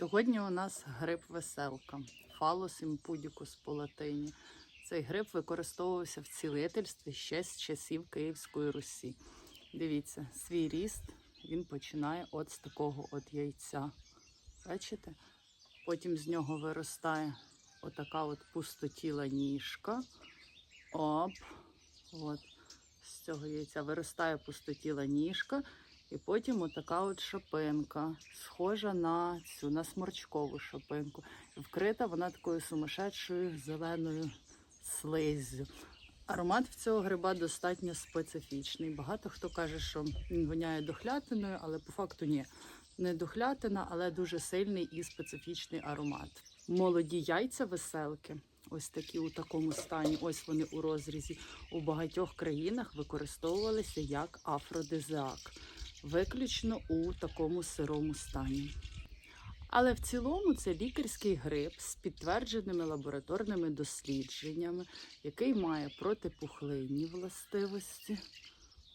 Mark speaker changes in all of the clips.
Speaker 1: Сьогодні у нас гриб веселка, фалос імпудікус по латині. Цей гриб використовувався в цілительстві ще з часів Київської Русі. Дивіться, свій ріст він починає от з такого от яйця. Бачите? Потім з нього виростає отака от пустотіла ніжка. Оп. От. З цього яйця виростає пустотіла ніжка. І потім отака от шапинка, схожа на цю на сморчкову шапинку. Вкрита вона такою сумасшедшою зеленою слиззю. Аромат в цього гриба достатньо специфічний. Багато хто каже, що він воняє дохлятиною, але по факту ні. Не дохлятина, але дуже сильний і специфічний аромат. Молоді яйця веселки, ось такі у такому стані, ось вони у розрізі. У багатьох країнах використовувалися як афродизіак виключно у такому сирому стані. Але в цілому це лікарський гриб з підтвердженими лабораторними дослідженнями, який має протипухлинні властивості.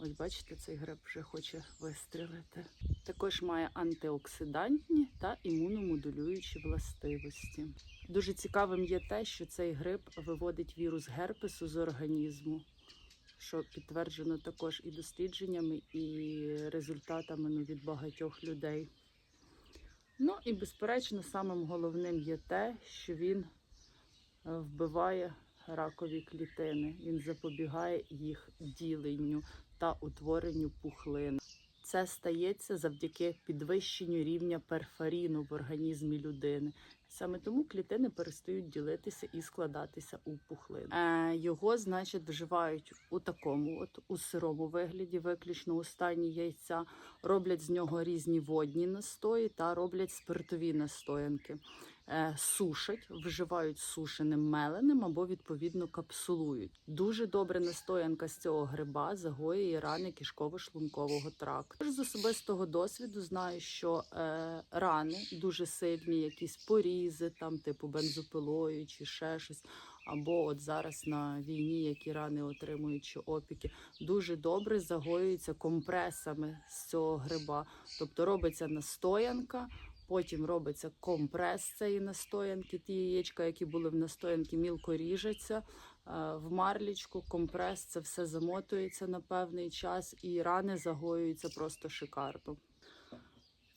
Speaker 1: Ось бачите, цей гриб вже хоче вистрілити. Також має антиоксидантні та імуномодулюючі властивості. Дуже цікавим є те, що цей гриб виводить вірус герпесу з організму що підтверджено також і дослідженнями, і результатами ну, від багатьох людей. Ну і, безперечно, самим головним є те, що він е, вбиває ракові клітини, він запобігає їх діленню та утворенню пухлин. Це стається завдяки підвищенню рівня перфаріну в організмі людини. Саме тому клітини перестають ділитися і складатися у пухлин. Е, його, значить, вживають у такому, от у сирому вигляді, виключно у стані яйця. Роблять з нього різні водні настої та роблять спиртові настоянки. Е, сушать, вживають сушеним меленим або відповідно капсулують. Дуже добре настоянка з цього гриба загоює рани кишково-шлункового тракту. З особистого досвіду знаю, що е, рани дуже сильні, якісь порізи, там типу бензопилою чи ще щось. Або от зараз на війні, які рани отримують чи опіки, дуже добре загоюються компресами з цього гриба. Тобто робиться настоянка, Потім робиться компрес цієї настоянки. Ті яєчка, які були в настоянці, мілко ріжеться е, в марлічку. Компрес це все замотується на певний час, і рани загоюються просто шикарно.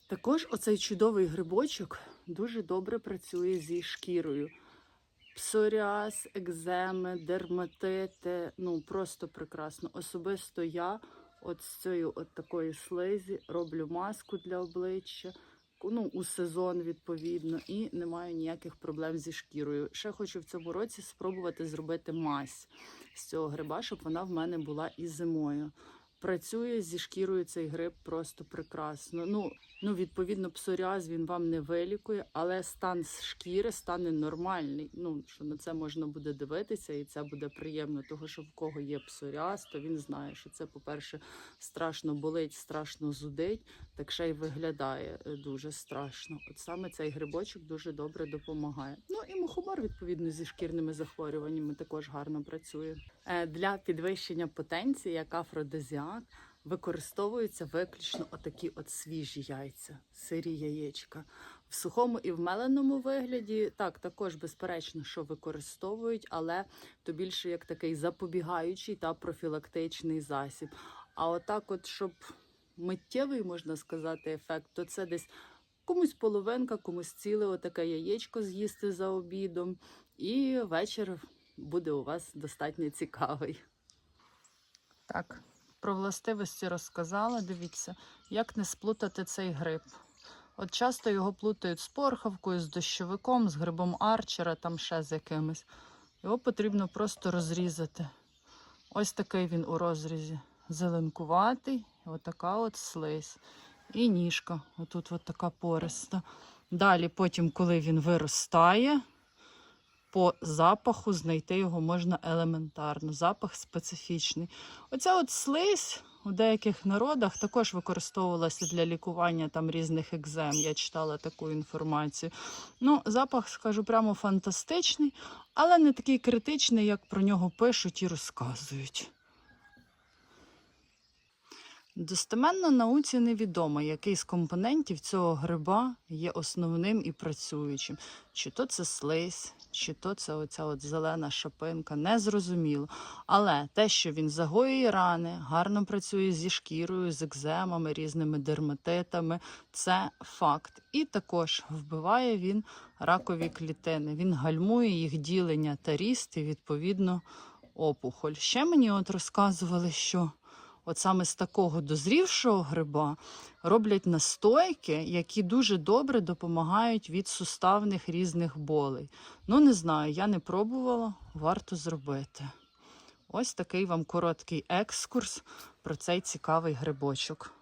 Speaker 1: Також оцей чудовий грибочок дуже добре працює зі шкірою. Псоріаз, екземи, дерматити. Ну просто прекрасно. Особисто я от з цієї от такої слизі роблю маску для обличчя ну, у сезон відповідно, і не маю ніяких проблем зі шкірою. Ще хочу в цьому році спробувати зробити мазь з цього гриба, щоб вона в мене була і зимою. Працює зі шкірою цей гриб просто прекрасно. Ну, ну відповідно, псоріаз він вам не вилікує, але стан шкіри стане нормальний. Ну що на це можна буде дивитися, і це буде приємно. Того, що в кого є псоріаз, то він знає, що це, по-перше, страшно болить, страшно зудить, так ще й виглядає е, дуже страшно. От саме цей грибочок дуже добре допомагає. Ну і мухомор, відповідно, зі шкірними захворюваннями також гарно працює. Е, Для підвищення потенції, як афродизіак, використовуються виключно отакі от свіжі яйця, сирі яєчка. В сухому і в меленому вигляді так також безперечно, що використовують, але то більше як такий запобігаючий та профілактичний засіб. А отак, от щоб миттєвий можна сказати, ефект, то це десь комусь половинка, комусь ціле отаке яєчко з'їсти за обідом, і вечір буде у вас достатньо цікавий. Так, про властивості розказала. Дивіться, як не сплутати цей гриб. От часто його плутають з порхавкою, з дощовиком, з грибом арчера, там ще з якимось. Його потрібно просто розрізати. Ось такий він у розрізі. Зеленкуватий, отака от слизь. І ніжка, отут от така пориста. Далі, потім, коли він виростає, по запаху знайти його можна елементарно. Запах специфічний. Оця от слизь у деяких народах також використовувалася для лікування там різних екзем. Я читала таку інформацію. Ну, запах, скажу прямо фантастичний, але не такий критичний, як про нього пишуть і розказують. Достеменно науці невідомо, який з компонентів цього гриба є основним і працюючим. Чи то це слизь, чи то це оця от зелена шапинка, незрозуміло. Але те, що він загоює рани, гарно працює зі шкірою, з екземами, різними дерматитами, це факт. І також вбиває він ракові клітини. Він гальмує їх ділення та ріст і, відповідно, опухоль. Ще мені от розказували, що от саме з такого дозрівшого гриба роблять настойки, які дуже добре допомагають від суставних різних болей. Ну, не знаю, я не пробувала, варто зробити. Ось такий вам короткий екскурс про цей цікавий грибочок.